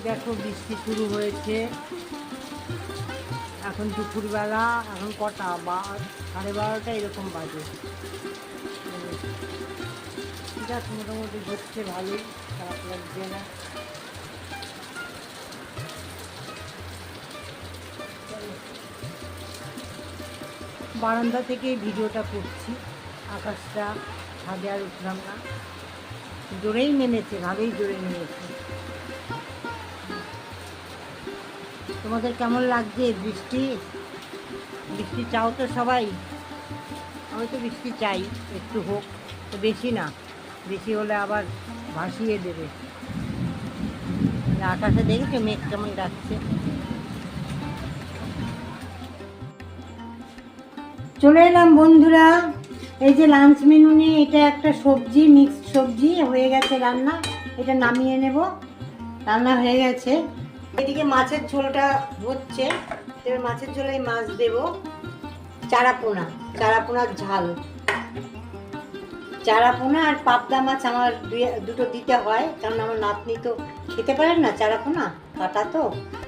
দেখো বৃষ্টি শুরু হয়েছে। এখন দুপুরবেলা, এখন কটা? বা, সাড়ে বারোটা এরকম বাজে। আছে মোটামুটি হচ্ছে ভালোই, খারাপ লাগছে না। বারান্দা থেকে ভিডিওটা করছি। আকাশটা ছাদে আর উঠলাম না। জোরেই নেমেছে ভালোই জোরে নেমেছে তোমাদের কেমন লাগছে বৃষ্টি? বৃষ্টি চাও তো সবাই? আমি তো বৃষ্টি চাই, একটু হোক, তো বেশি না। বেশি হলে আবার ভাসিয়ে দেবে। আকাশে দেখেছ মেঘ কেমন ডাকছে? চলে এলাম বন্ধুরা। এই যে লাঞ্চ মেনু নিয়ে এটা একটা সবজি মিক্সড সবজি, হয়ে গেছে রান্না। এটা নামিয়ে নেব। রান্না হয়ে গেছে। এদিকে মাছের ঝোলটা হচ্ছে। এবার মাছের ঝোলে মাছ দেব চারাপোনা, চারাপোনার ঝাল। চারাপোনা আর পাবদা মাছ আমার দুটো দিতে হয়, কারণ আমার নাতনি তো খেতে পারেন না চারাপোনা কাটা তো।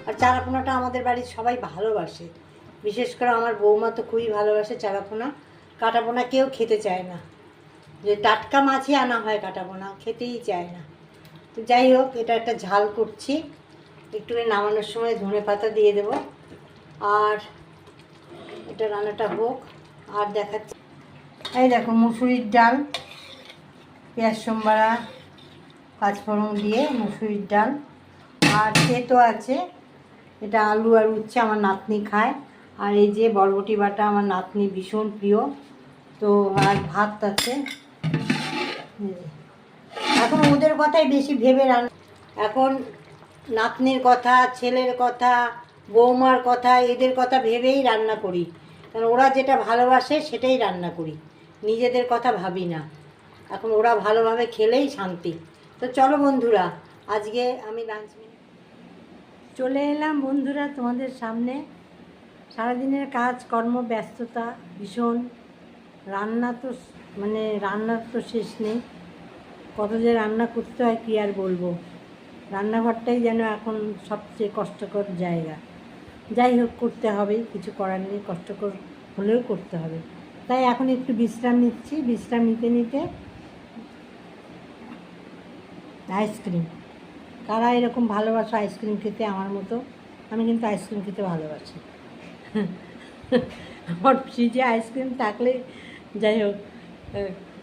আর চারাপোনাটা আমাদের বাড়ির সবাই ভালোবাসে। বিশেষ করে আমার বৌমা তো খুবই ভালোবাসে চারাপোনা। কাটাপোনা কেউ খেতে চায় না। যে টাটকা মাছই আনা হয় কাটাপোনা, খেতেই চায় না। তো যাই হোক, এটা একটা ঝাল করছি। একটু নামানোর সময় ধনে পাতা দিয়ে দেব। আর এটা রান্নাটা হোক, আর দেখাচ্ছি। এই দেখো মুসুরির ডাল, পেঁয়াজ সোমবারা, পাঁচফোড়ন দিয়ে মুসুরির ডাল। আর সে তো আছে, এটা আলু আর উচ্ছে আমার নাতনি খায়। আর এই যে বরবটি বাটা আমার নাতনি ভীষণ প্রিয়। তো আর ভাত আছে। এখন ওদের কথাই বেশি ভেবে রান এখন নাতনির কথা, ছেলের কথা, বৌমার কথা, এদের কথা ভেবেই রান্না করি। কারণ ওরা যেটা ভালোবাসে সেটাই রান্না করি। নিজেদের কথা ভাবি না। এখন ওরা ভালোভাবে খেলেই শান্তি। তো চলো বন্ধুরা, আজকে আমি লাঞ্চ চলে এলাম। বন্ধুরা, তোমাদের সামনে সারাদিনের কাজ, কর্ম, ব্যস্ততা ভীষণ। রান্না তো মানে রান্নার তো শেষ নেই। কত যে রান্না করতে হয় কী আর বলব? রান্নাঘরটাই যেন এখন সবচেয়ে কষ্টকর জায়গা। যাই হোক, করতে হবে, কিছু করার নেই, কষ্টকর হলেও করতে হবে। তাই এখন একটু বিশ্রাম নিচ্ছি। বিশ্রাম নিতে নিতে আইসক্রিম। কারা এরকম ভালোবাসো আইসক্রিম খেতে? আমার মতো। আমি কিন্তু আইসক্রিম খেতে ভালোবাসি। আমার ফ্রিজে আইসক্রিম থাকলে, যাই হোক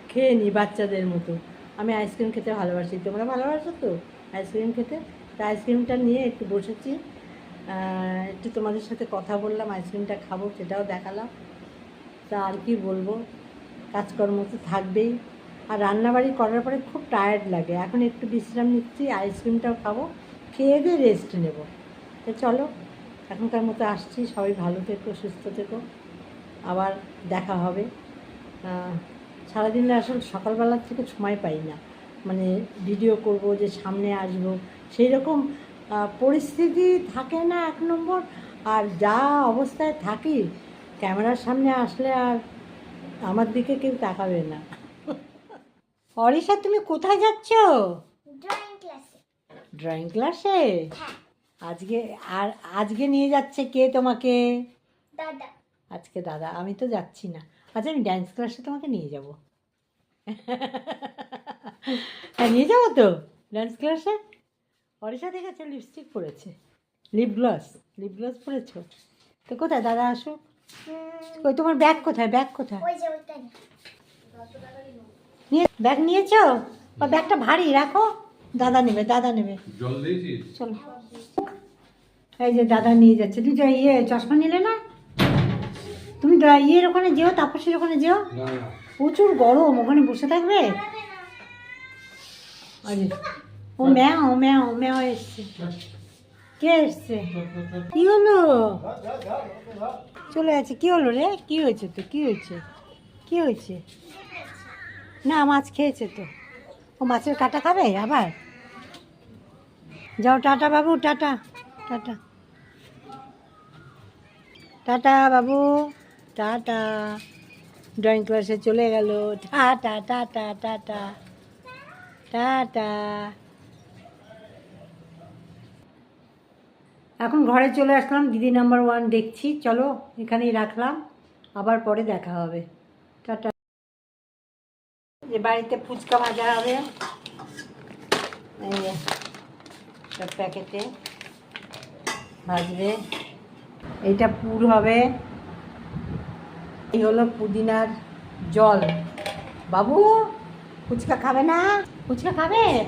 খেয়ে নিই বাচ্চাদের মতো। আমি আইসক্রিম খেতে ভালোবাসি। তোমরা ভালোবাসো তো? আইসক্রিম খেতে। তা আইসক্রিমটা নিয়ে একটু বসেছি। একটু তোমাদের সাথে কথা বললাম, আইসক্রিমটা খাব, সেটাও দেখালাম। তা আর কি বলব? কাজকর্ম তো থাকবেই। আর রান্নাবাড়ি করার পরে খুব টায়ার্ড লাগে। এখন একটু বিশ্রাম নিচ্ছি, আইসক্রিমটাও খাব, খেয়ে দিয়ে রেস্ট নেব। তো চলো, এখনকার মতো আসছি। সবাই ভালো থেকো, সুস্থ থেকো। আবার দেখা হবে। সারাদিন আসলে সকালবেলার থেকে সময় পাই না। মানে ভিডিও করব যে সামনে আসব সেই রকম পরিস্থিতি থাকে না এক নম্বর। আর যা অবস্থায় থাকি ক্যামেরার সামনে আসলে আর আমার দিকে কেউ তাকাবে না। অরিশা তুমি কোথায় যাচ্ছ? ড্রয়িং ক্লাসে ড্রয়িং ক্লাসে আজকে আর আজকে নিয়ে যাচ্ছে কে তোমাকে? দাদা। আজকে দাদা আমি তো যাচ্ছি না। আচ্ছা আমি ড্যান্স ক্লাসে তোমাকে নিয়ে যাব। হ্যাঁ নিয়ে যাব তো। ড্যান্স ক্লাসে অরিশা দেখেছে লিপস্টিক পরেছে। লিপ গ্লস লিপ গ্লস পরেছো? তো কোথায়? দাদা আসো ওই তোমার ব্যাগ কোথায়? ব্যাগ কোথায়? ওই নিয়ে। ব্যাগ নিয়েছো? বা ব্যাগটা ভারী রাখো। দাদা নেবে দাদা নেবে। চলো। এই যে দাদা নিয়ে যাচ্ছে। তুই যা ইয়ে চশমা নিলে না? তুমি ইয়ের ওখানে যেও তাপসের ওখানে যেও। প্রচুর গরম ওখানে বসে থাকবে? আরে ও ম্যাও ম্যাও ম্যাও এসছে কে এসছে কি হলো চলে আছে কি হলো রে কি হয়েছে তো কি হয়েছে কি হয়েছে না মাছ খেয়েছে তো ও মাছের কাটা খাবে আবার যাও টাটা বাবু টাটা টাটা টাটা বাবু টাটা ড্রয়িং ক্লাসে চলে গেল। Tata tata tata tata. এখন ঘরে চলে আসলাম, দিদি নাম্বার ওয়ান দেখছি। চলো, এখানেই রাখলাম। আবার পরে দেখা হবে। টাটা। যে বাড়িতে ফুচকা ভাজা হবে। এই সব প্যাকেটে ভাজবে। এইটা পুর হবে। এই হলো পুদিনার জল। বাবু! ফুচকা খাবে না? ফুচকা খাবে?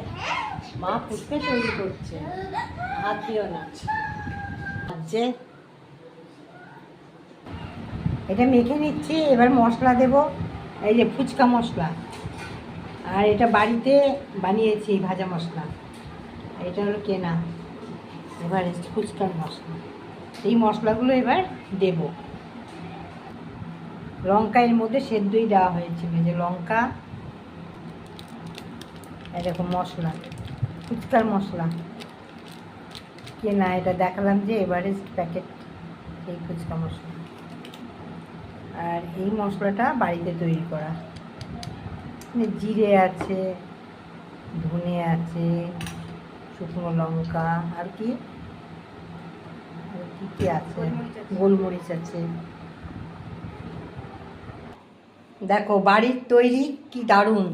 মা ফুচকা তৈরি করছে। হাত দিও না। যে এটা মেখে নিচ্ছি, এবার মশলা দেব। এই যে ফুচকা মশলা। আর এটা বাড়িতে বানিয়েছি ভাজা মশলা। এটা হলো কেনা। এবার ফুচকার মশলা। এই মশলাগুলো এবার দেব। লঙ্কা এর মধ্যে সেদ্ধই দেওয়া হয়েছে। ভেজে লঙ্কা এরকম মশলা, ফুচকার মশলা। কেনা এটা দেখালাম যে এভারেস্ট প্যাকেট এই ফুচকা মশলা। আর এই মশলাটা বাড়িতে তৈরি করা। জিরে আছে, ধনে আছে, শুকনো লঙ্কা, আর কি? কি কি আছে? গোলমরিচ আছে। দেখো বাড়ির তৈরি কি দারুণ।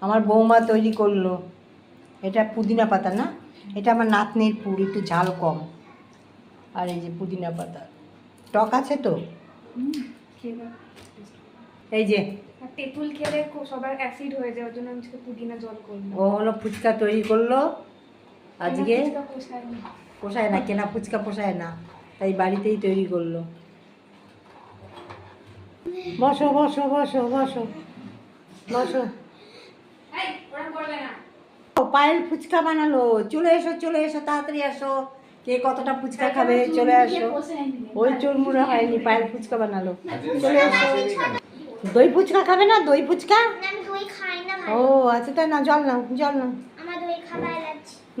আমার বৌমা তৈরি করল। এটা পুদিনা পাতা না? এটা আমার নাতনির পুর একটু ঝাল কম। আর এই যে পুদিনা পাতা। টক আছে তো? এই যে। তেঁতুল খেলে খুব সবার অ্যাসিড হয়ে যায় ওই জন্য আমি পুদিনা জল করলাম। ও হলো ফুচকা তৈরি করল। আজকে পোষায় না। কেনা ফুচকা পোষায় না। তাই বাড়িতেই তৈরি করল। বসো বসো বসো বসো। বসো। পায়েল ফুচকা বানালো। চলে এসো চলে এসো তাড়াতাড়ি আসো। কে কতটা ফুচকা খাবে চলে আসো। ওই চুরমুড়ে হয়নি পায়েল ফুচকা বানালো। চলে এসো। দই ফুচকা খাবে না? দই ফুচকা? না, আমি দই খাই না ও আচ্ছা তাই না জল নাও জল নাও।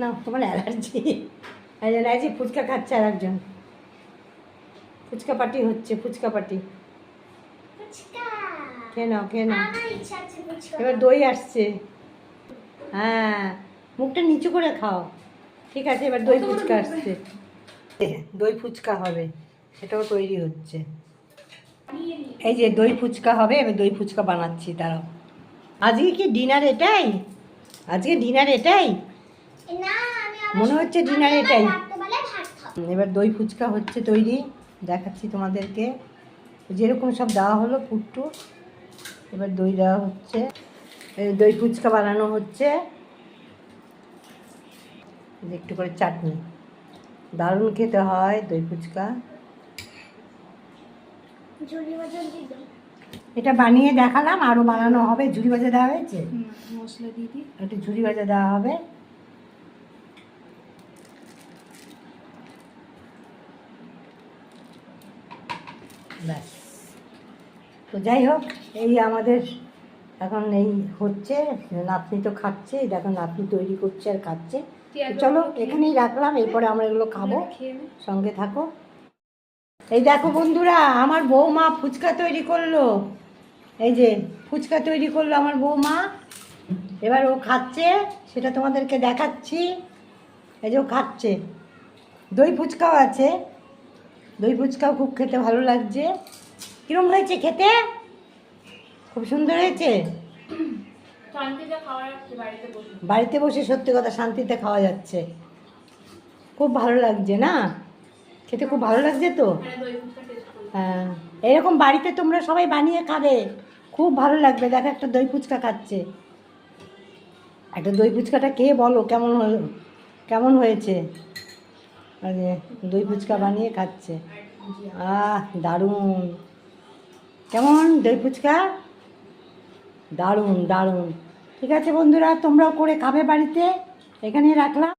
না তোমার অ্যালার্জি। একজন আছে ফুচকা খাচ্ছে আর একজন ফুচকা পার্টি হচ্ছে ফুচকা পার্টি। ফুচকা। খেয়ে নাও খেয়ে নাও। আমার ইচ্ছা আছে ফুচকা। এবার দই আসছে। হ্যাঁ মুখটা নিচু করে খাও। ঠিক আছে এবার দই ফুচকা আসছে। দই ফুচকা হবে সেটাও তৈরি হচ্ছে। এই যে দই ফুচকা হবে এবার দই ফুচকা বানাচ্ছি তারাও আজকে কি ডিনার এটাই? আজকে ডিনার এটাই? আমি মনে হচ্ছে ডিনার এটাই। এবার দই ফুচকা হচ্ছে তৈরি দেখাচ্ছি তোমাদেরকে। যেরকম সব দেওয়া হলো পুট্টু। এবার দই দেওয়া হচ্ছে। দই ফুচকা বানানো হচ্ছে। একটু করে চাটনি। দারুণ খেতে হয় দই ফুচকা। এটা বানিয়ে দেখালাম আরও বানানো হবে। ঝুড়ি ভাজা দেওয়া হয়েছে? মশলা একটু ঝুড়ি ভাজা দেওয়া হবে। ব্যাস। তো যাই হোক এই আমাদের এখন এই হচ্ছে নাতনি তো খাচ্ছে এই দেখো নাতনি তৈরি করছে আর খাচ্ছে। চলো এখানেই রাখলাম এরপরে আমরা এগুলো খাব। সঙ্গে থাকো। এই দেখো বন্ধুরা আমার বৌমা ফুচকা তৈরি করল। এই যে ফুচকা তৈরি করল আমার বৌমা। এবার ও খাচ্ছে সেটা তোমাদেরকে দেখাচ্ছি। এই যে ও খাচ্ছে। দই ফুচকাও আছে। দই ফুচকাও খুব খেতে ভালো লাগছে। কিরম হয়েছে খেতে? খুব সুন্দর হয়েছে? বাড়িতে বসে? সত্যি কথা শান্তিতে খাওয়া যাচ্ছে। খুব ভালো লাগছে না? খেতে খুব ভালো লাগছে তো? হ্যাঁ হ্যাঁ এরকম বাড়িতে তোমরা সবাই বানিয়ে খাবে। খুব ভালো লাগবে। দেখো একটা দই ফুচকা খাচ্ছে। একটা দই ফুচকাটা খেয়ে বলো? কেমন হলো কেমন হয়েছে? দই ফুচকা বানিয়ে খাচ্ছে। আহ দারুণ। কেমন দই ফুচকা? দারুণ দারুণ। ঠিক আছে বন্ধুরা তোমরাও করে খাবে বাড়িতে। এখানে রাখলাম।